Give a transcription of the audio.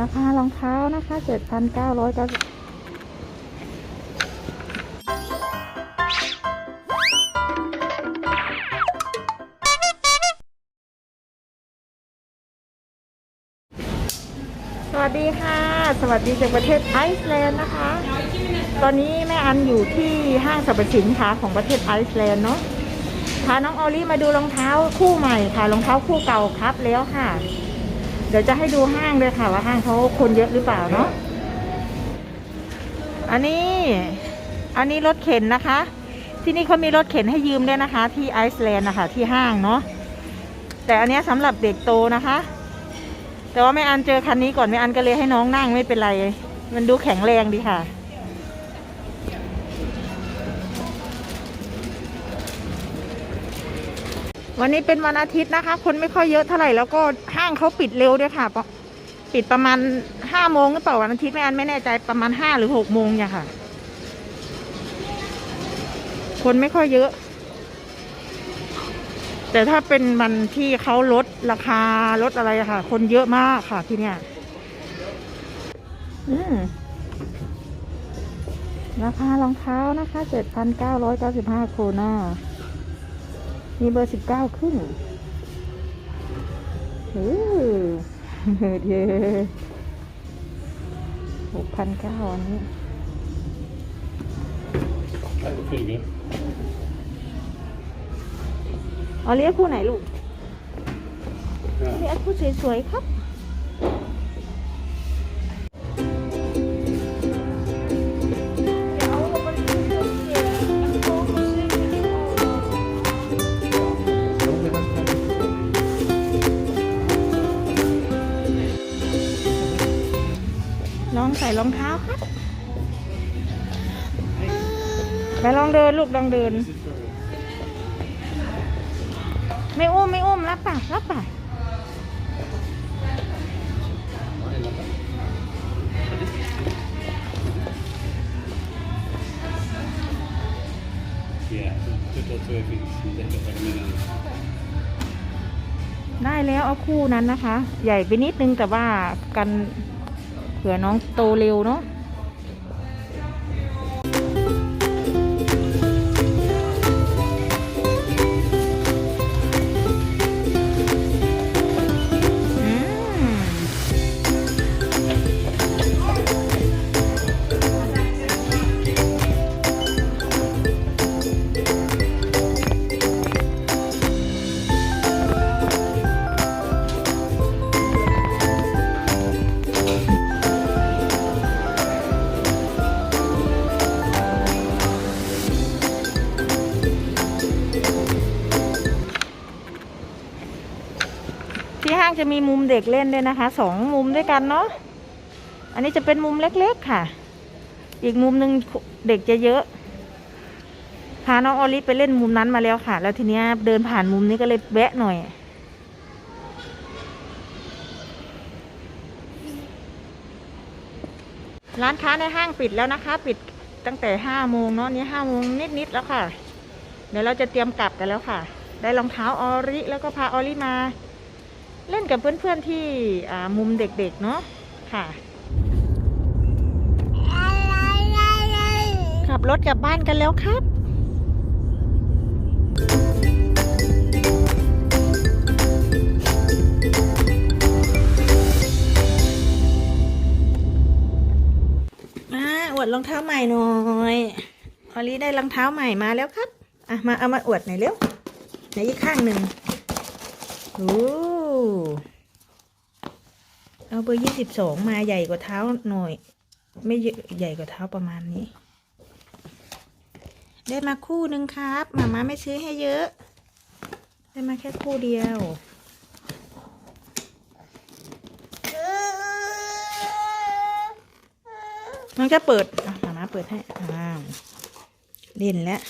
ราคารองเท้านะคะเจ็ดพันเก้าร้อยเก้าสวัสดีค่ะ สวัสดีจากประเทศไอซ์แลนด์นะคะ ตอนนี้แม่อันอยู่ที่ห้างสรรพสินค้าของประเทศไอซ์แลนด์เนาะพาน้องออลี่มาดูรองเท้าคู่ใหม่ค่ะ รองเท้าคู่เก่าครับแล้วค่ะ เดี๋ยวจะให้ดูห้างเลยค่ะ ว่าห้างเขาคนเยอะหรือเปล่าเนาะอันนี้อันนี้รถเข็นนะคะ ที่นี่เขามีรถเข็นให้ยืมด้วยนะคะ ที่ไอซ์แลนด์นะคะที่ห้างเนาะแต่อันนี้ยสำหรับเด็กโตนะคะ แต่ว่าไม่อันเจอคันนี้ก่อนไม่อันก็เลยให้น้องนั่งไม่เป็นไร มันดูแข็งแรงดีค่ะ วันนี้เป็นวันอาทิตย์นะคะ คนไม่ค่อยเยอะเท่าไหร่แล้วก็ห้างเขาปิดเร็วด้วยค่ะ ปิดประมาณห้าโมงหรือเปล่าวันอาทิตย์แม่อันไม่แน่ใจประมาณห้าหรือหกโมงเนี่ยค่ะ คนไม่ค่อยเยอะ แต่ถ้าเป็นวันที่เขาลดราคาลดอะไรค่ะ คนเยอะมากค่ะที่เนี่ย อืมราคารองเท้านะคะเจ็ดพันเก้าร้อยเก้าสิบห้าโคนา มีเบอร์สิบเก้าขึ้นเออเย้หกพันเก้าอันนี้ That was pretty good. เอาเรียกคู่ไหนลูก Yeah. เรียกคู่สวยๆครับ ส่รองเท้าครับไปลองเดินลูกลองเดิน ไม่อุ้มไม่อุ้มรับป่ะรับป่ะได้แล้วเอาคู่นั้นนะคะ ใหญ่ไปนิดนึงแต่ว่ากัน เผื่อน้องโตเร็วเนาะางจะมีมุมเด็กเล่นด้วยนะคะสองมุมด้วยกันเนาะอันนี้จะเป็นมุมเล็กๆค่ะ อีกมุมหนึ่งเด็กจะเยอะพาน้องออลิไปเล่นมุมนั้นมาแล้วค่ะ แล้วทีเนี้ยเดินผ่านมุมนี้ก็เลยแวะหน่อยร้านค้าในห้างปิดแล้วนะคะ ปิดตั้งแต่ห้าโมงเนาะนี่ห้าโมงนิดๆแล้วค่ะ เดี๋ยวเราจะเตรียมกลับกันแล้วค่ะ ได้รองเท้าออริแล้วก็พาออริมา เล่นกับเพื่อนๆที่มุมเด็กๆเนาะค่ะ ขับรถกลับบ้านกันแล้วครับอวดรองเท้าใหม่หน่อยออลีได้รองเท้าใหม่มาแล้วครับ อะ มาเอามาอวดหน่อยเร็วไหนอีกข้างหนึ่งโอ้ เอาเบอร์ยี่สิบสองมาใหญ่กว่าเท้าหน่อย ไม่ใหญ่กว่าเท้าประมาณนี้ ได้มาคู่หนึ่งครับหมาม่าไม่ซื้อให้เยอะ ได้มาแค่คู่เดียวน้องจะเปิดหมาม่าเปิดให้อ้าวเล่นแล้ว